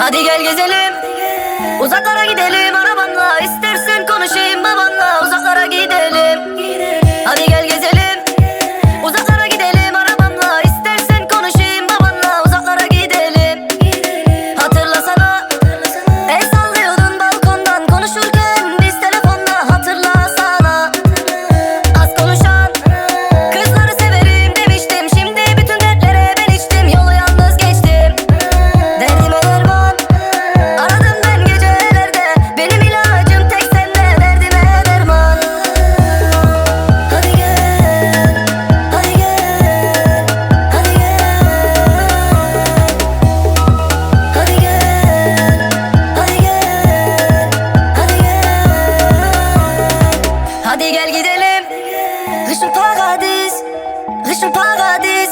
Hadi gel gezelim. Uzaklara gidelim. Arabamla istersen konuş Riche en paradis, riche en paradis,